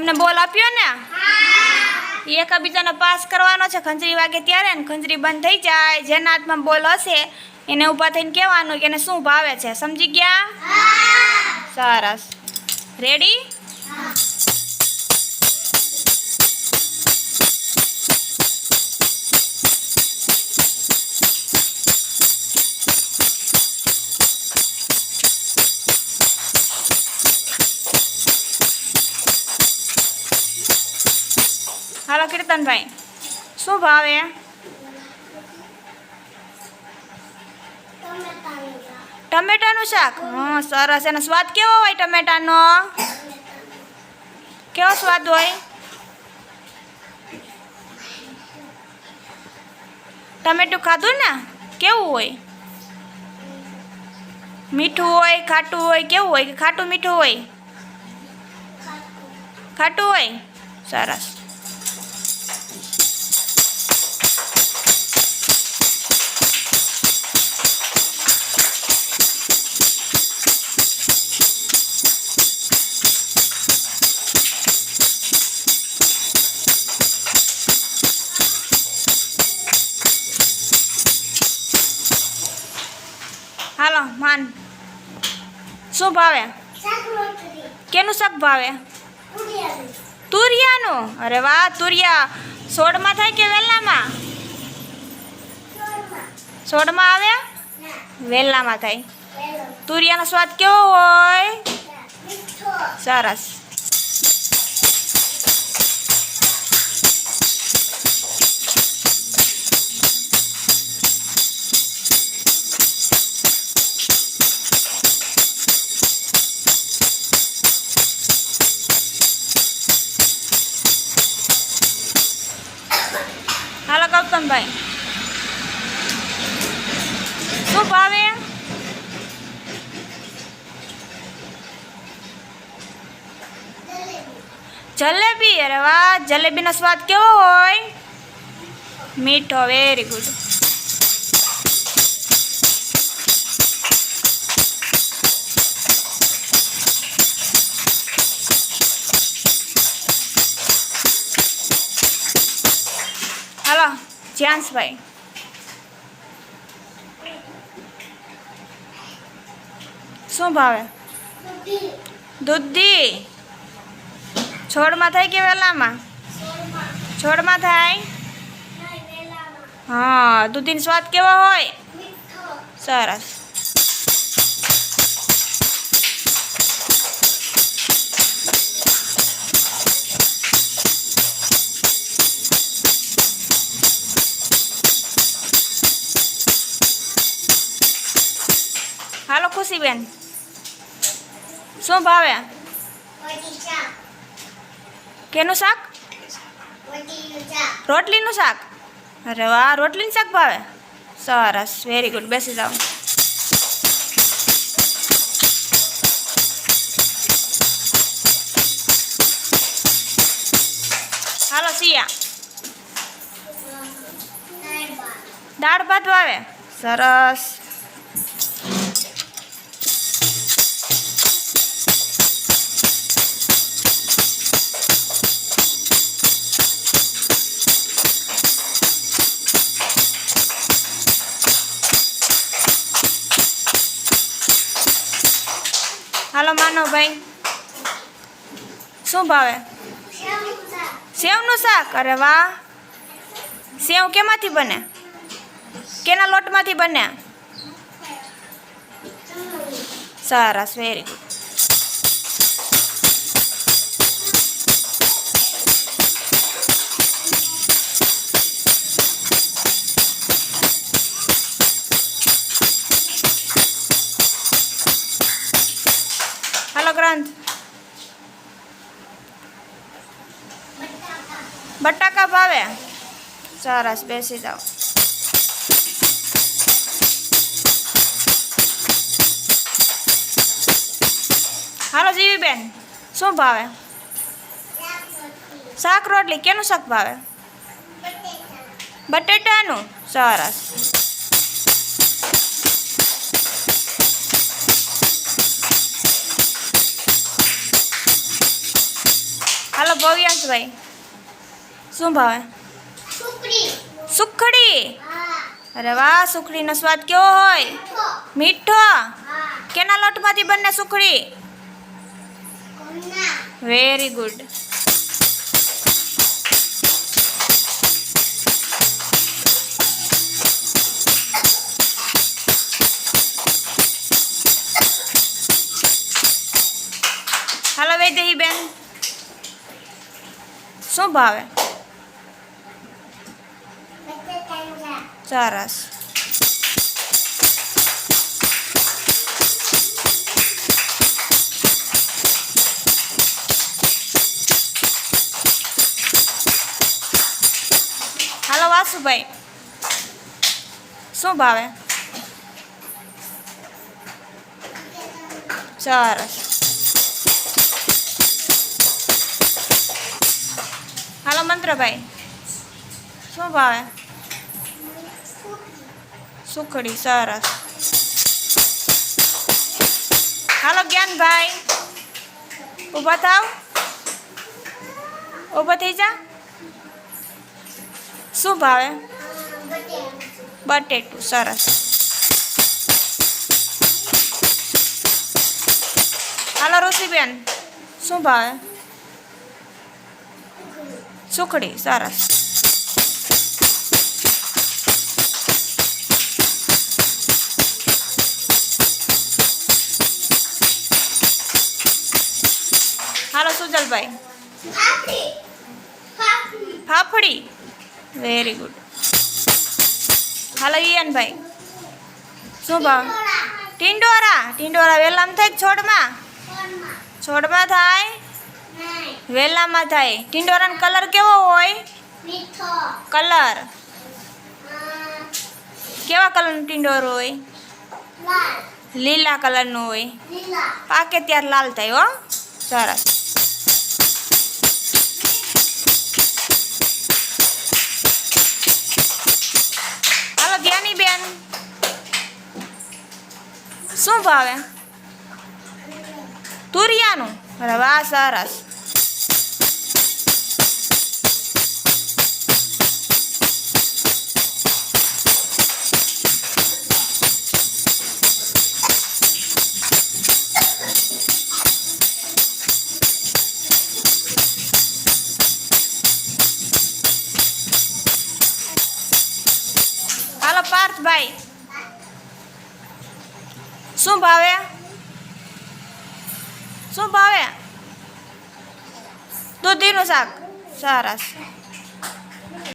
તમને બોલ આપ્યો ને? એકબીજાને પાસ કરવાનો છે. ખંજરી વાગે ત્યારે ને ખંજરી બંધ થઈ જાય. જેના હાથમાં બોલ હશે એને ઊભા થઈને કહેવાનું કે એને શું ભાવે છે. સમજી ગયા? સરસ. રેડી હાલો કીર્તનભાઈ શું ભાવે? ટમેટાનું શાક? હા, સરસ. એનો સ્વાદ કેવો હોય ટમેટાનો? કેવો સ્વાદ હોય? ટમેટું ખાધું ને? કેવું હોય? મીઠું હોય, ખાટું હોય, કેવું હોય? કે ખાટું મીઠું હોય? ખાટું હોય? સરસ. ભાવે? કેનું શાક ભાવે? તુરિયાનું. અરે વાહ તુરિયા. સોડમાં થાય કે વેલામાં સોડમાં આવે? વેલામાં થાય. તુરિયાનો સ્વાદ કેવો હોય? સરસ. હાલો ગૌતમભાઈ શું ભાવે જલેબી અરે વાહ જલેબીનો સ્વાદ કેવો હોય મીઠો વેરી ગુડ જ્યાંશભાઈ શું ભાવે? દૂધી. છોડમાં થાય કે વેલામાં? છોડમાં થાય? હા દૂધીનો સ્વાદ કેવો હોય? સરસ. ખુશીબેન શું ભાવે? કેનું શાક? રોટલીનું શાક. અરે વાહ રોટલીનું શાક ભાવે? સરસ વેરી ગુડ બેસી જાઓ. હાલો સિયા દાળ ભાત ભાવે? સરસ. માનવભાઈ શું ભાવે? સેવનું શાક? અરે વાહ. સેવ કેમાંથી બને? કેના લોટમાંથી બને? સરસ વેરી ગુડ બટાકા ભાવે? સરસ, બેસી જાઓ. હાલો, જીવીબેન, શું ભાવે? શાક રોટલી, કેનું શાક ભાવે? બટેટાનું. સરસ. હાલો, ભવ્યાંશભાઈ. શું ભાવે? સુકડી સુખડી? હા. અરે વાહ સુખડીનો સ્વાદ કેવો હોય? મીઠો. મીઠો? હા. કેના લોટમાંથી બને સુખડી? કોના વેરી ગુડ હાલો વૈદેહી બેન. શું ભાવે? બટેટાના હાલો વાસુભાઈ શું ભાવે સરસ હાલો મંત્રભાઈ શું ભાવે સુખડી, સરસ. હાલો જ્ઞાનભાઈ, ઊભા થાવ. ઊભા થઈ જા. શું ભાવે? બટેટું, સરસ. હાલો ઋષિબેન, શું ભાવે? સુખડી, સરસ. હાલો સુજલભાઈ આપડી પાપડી ફાફડી વેરી ગુડ હાલો ઈયનભાઈ શું ભાવ થોડા ટિંડોરા ટિંડોરા વેલામાં થાય કે છોડમાં કોનમાં છોડમાં થાય નહીં વેલામાં થાય ટિંડોરાનો કલર કેવો હોય મીઠો કલર આ કેવા કલરનું ટિંડોરો હોય લાલ લીલા કલરનું હોય લીલા પાકે ત્યારે લાલ થાય હો સરસ શું ભાવે? તુરિયાનું. વાહ સરસ. પાર્થભાઈ. શું ભાવે? શું ભાવે? દૂધીનું શાક. સરસ.